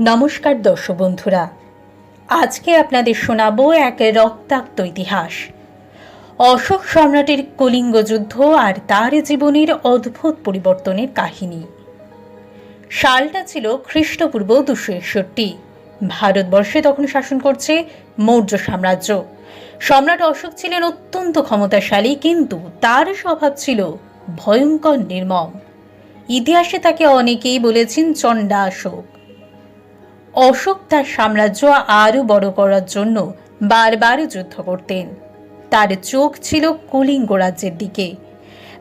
নমস্কার দর্শক বন্ধুরা। আজকে আপনাদের শোনাবো এক রক্তাক্ত ইতিহাস। অশোক সম্রাটের কলিঙ্গ যুদ্ধ আর তার জীবনের অদ্ভুত পরিবর্তনের কাহিনী। সালটা ছিল খ্রিস্টপূর্ব দুশো একষট্টি। ভারতবর্ষে তখন শাসন করছে মৌর্য সাম্রাজ্য। সম্রাট অশোক ছিলেন অত্যন্ত ক্ষমতাশালী, কিন্তু তার স্বভাব ছিল ভয়ঙ্কর নির্মম। ইতিহাসে তাকে অনেকেই বলেছেন চণ্ডা অশোক অশোক তার সাম্রাজ্য আরও বড় করার জন্য বারবার যুদ্ধ করতেন। তার চোখ ছিল কলিঙ্গ রাজ্যের দিকে।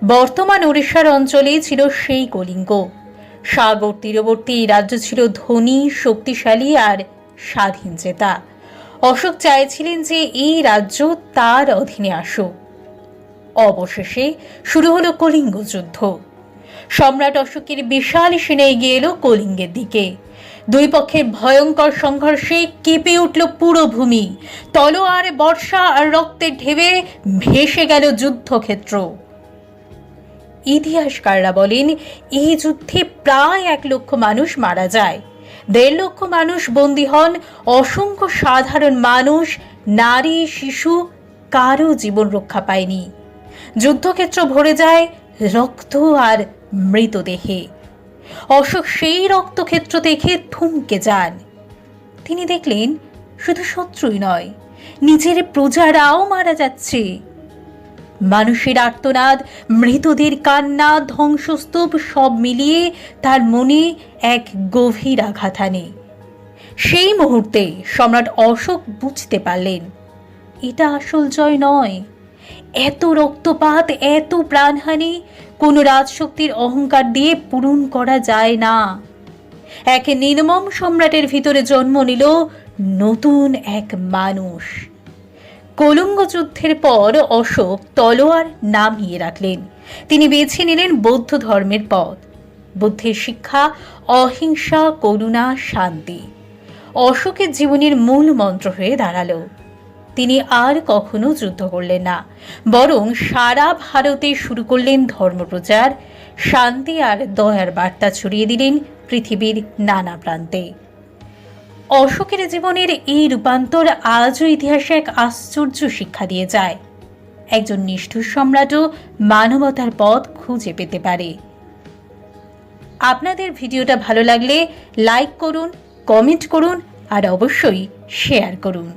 বর্তমান ওড়িশার অঞ্চলেই ছিল সেই কলিঙ্গ। সাগর তীরবর্তী এই রাজ্য ছিল ধনী, শক্তিশালী আর স্বাধীন জেতা অশোক চাইছিলেন যে এই রাজ্য তার অধীনে আসুক। অবশেষে শুরু হলো কলিঙ্গ যুদ্ধ। সম্রাট অশোকের বিশাল সেনা এগিয়ে এলো কলিঙ্গের দিকে। দুই পক্ষের ভয়ঙ্কর সংঘর্ষে কেঁপে উঠল পুরো ভূমি। তলোয়ার, বর্ষা আর রক্তের ঢেবে ভেসে গেল যুদ্ধক্ষেত্র। ইতিহাসকাররা বলেন, এই যুদ্ধে প্রায় এক লক্ষ মানুষ মারা যায়। দেড় লক্ষ মানুষ বন্দী হন, অসংখ্য সাধারণ মানুষ, নারী, শিশু কারও জীবন রক্ষা পায়নি। যুদ্ধক্ষেত্র ভরে যায় রক্ত আর মৃতদেহে। অশোক সেই রক্তক্ষেত্র দেখে থমকে যান। তিনি দেখলেন, শুধু শত্রুই নয়, নিজের প্রজারাও মারা যাচ্ছে। মানুষের আর্তনাদ, মৃতদের কান্না, ধ্বংসস্তূপ সব মিলিয়ে তার মনে এক গভীর আঘাত আনে। সেই মুহূর্তে সম্রাট অশোক বুঝতে পারলেন, এটা আসল জয় নয়। এত রক্তপাত, এত প্রাণহানি, কোনো রাজশক্তির অহংকার দিয়ে পূরণ করা যায় না। এক নির্মম সম্রাটের ভিতরে জন্ম নিল নতুন এক মানুষ। কলঙ্গ যুদ্ধের পর অশোক তলোয়ার নামিয়ে রাখলেন। তিনি বেছে নিলেন বৌদ্ধ ধর্মের পথ। বুদ্ধের শিক্ষা, অহিংসা, করুণা, শান্তি। অশোকের জীবনের মূল মন্ত্র হয়ে দাঁড়াল। তিনি আর কখনো যুদ্ধ করলেন না। বরং সারা ভারতে শুরু করলেন ধর্মপ্রচার শান্তি আর দয়ার বার্তা ছড়িয়ে দিলেন পৃথিবীর নানা প্রান্তে। অশোকের জীবনের এই রূপান্তর আজও ইতিহাসে এক আশ্চর্য শিক্ষা দিয়ে যায়। একজন নিষ্ঠুর সম্রাটও মানবতার পথ খুঁজে পেতে পারে। আপনাদের ভিডিওটা ভালো লাগলে লাইক করুন, কমেন্ট করুন আর অবশ্যই শেয়ার করুন।